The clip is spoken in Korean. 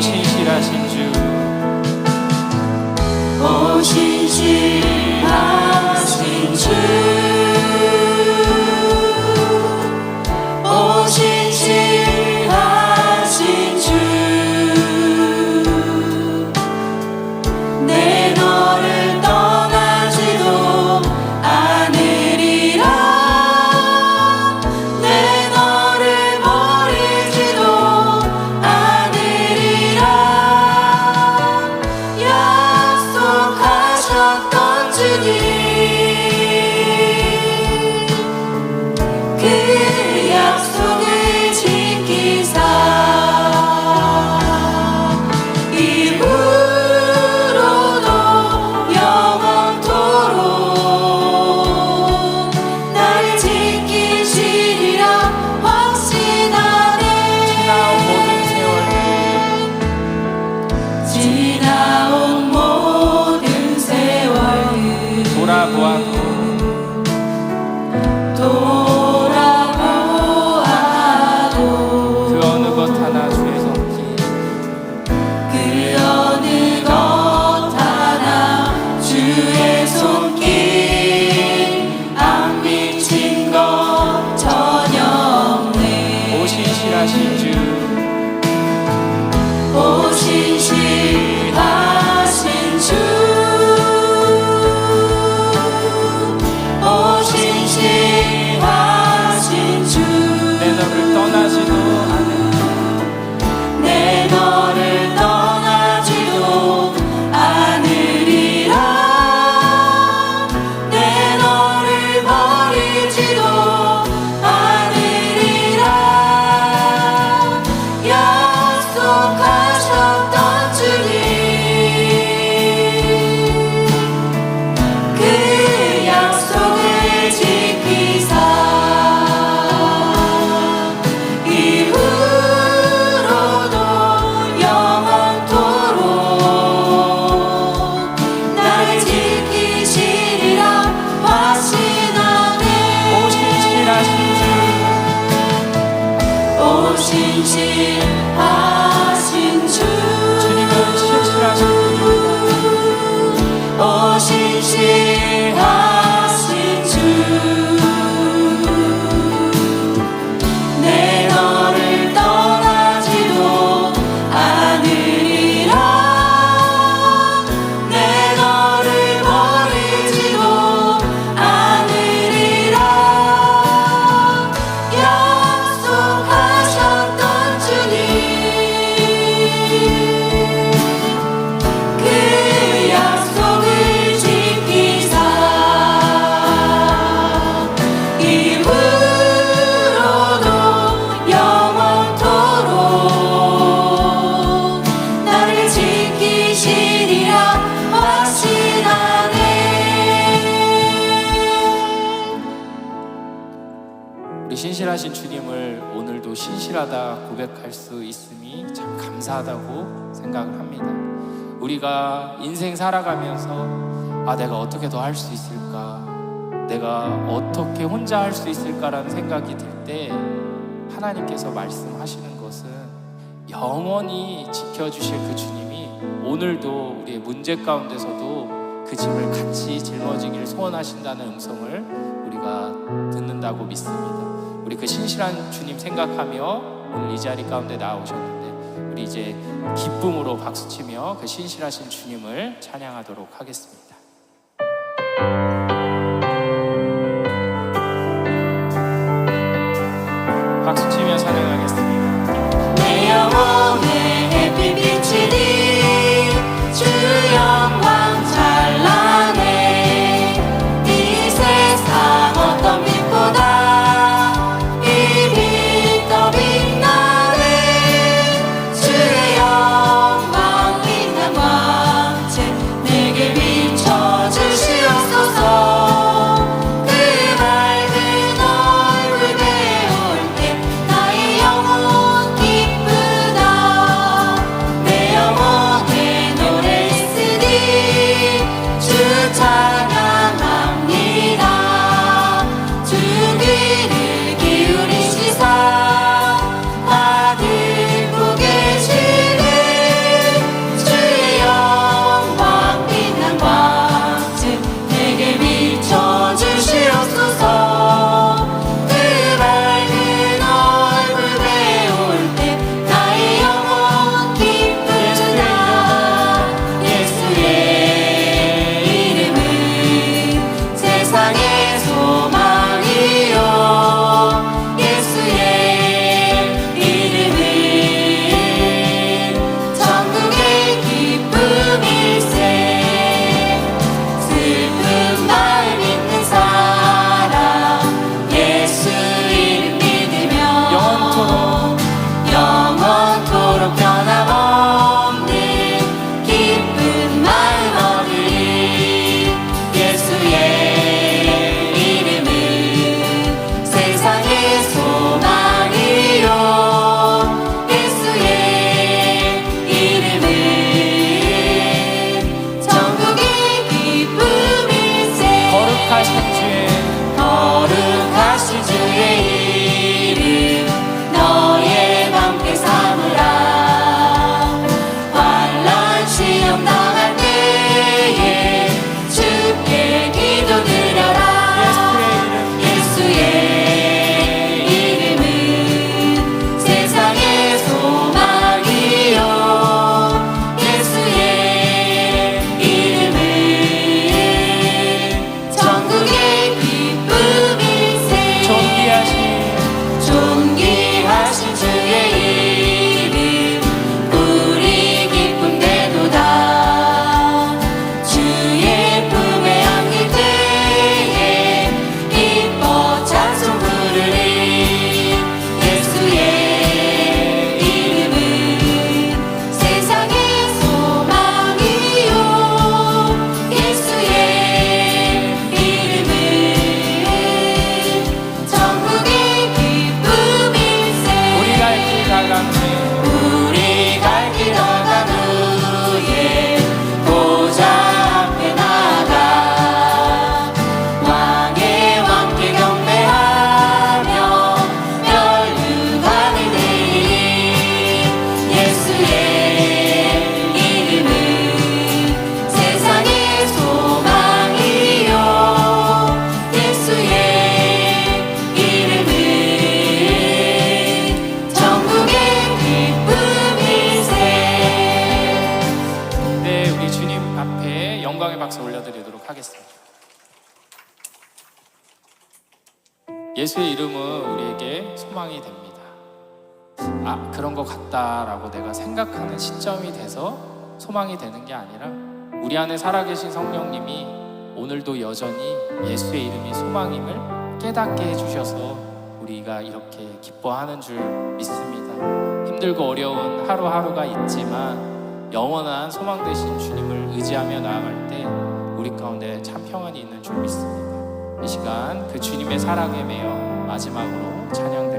신실하신 주. 오 신실 신 신실하다 고백할 수 있음이 참 감사하다고 생각을 합니다. 우리가 인생 살아가면서 아 내가 어떻게 더 할 수 있을까? 내가 어떻게 혼자 할 수 있을까라는 생각이 들 때 하나님께서 말씀하시는 것은 영원히 지켜주실 그 주님이 오늘도 우리의 문제 가운데서도 그 짐을 같이 짊어지기를 소원하신다는 음성을 우리가 듣는다고 믿습니다. 우리 그 신실한 주님 생각하며 오늘 이 자리 가운데 나오셨는데 우리 이제 기쁨으로 박수치며 그 신실하신 주님을 찬양하도록 하겠습니다. 하겠습니다. 예수의 이름은 우리에게 소망이 됩니다. 아, 그런 것 같다라고 내가 생각하는 시점이 돼서 소망이 되는 게 아니라 우리 안에 살아계신 성령님이 오늘도 여전히 예수의 이름이 소망임을 깨닫게 해주셔서 우리가 이렇게 기뻐하는 줄 믿습니다. 힘들고 어려운 하루하루가 있지만 영원한 소망 되신 주님을 의지하며 나아갈 때 우리 가운데 참 평안이 있는 줄 믿습니다. 이 시간 그 주님의 사랑에 매여 마지막으로 찬양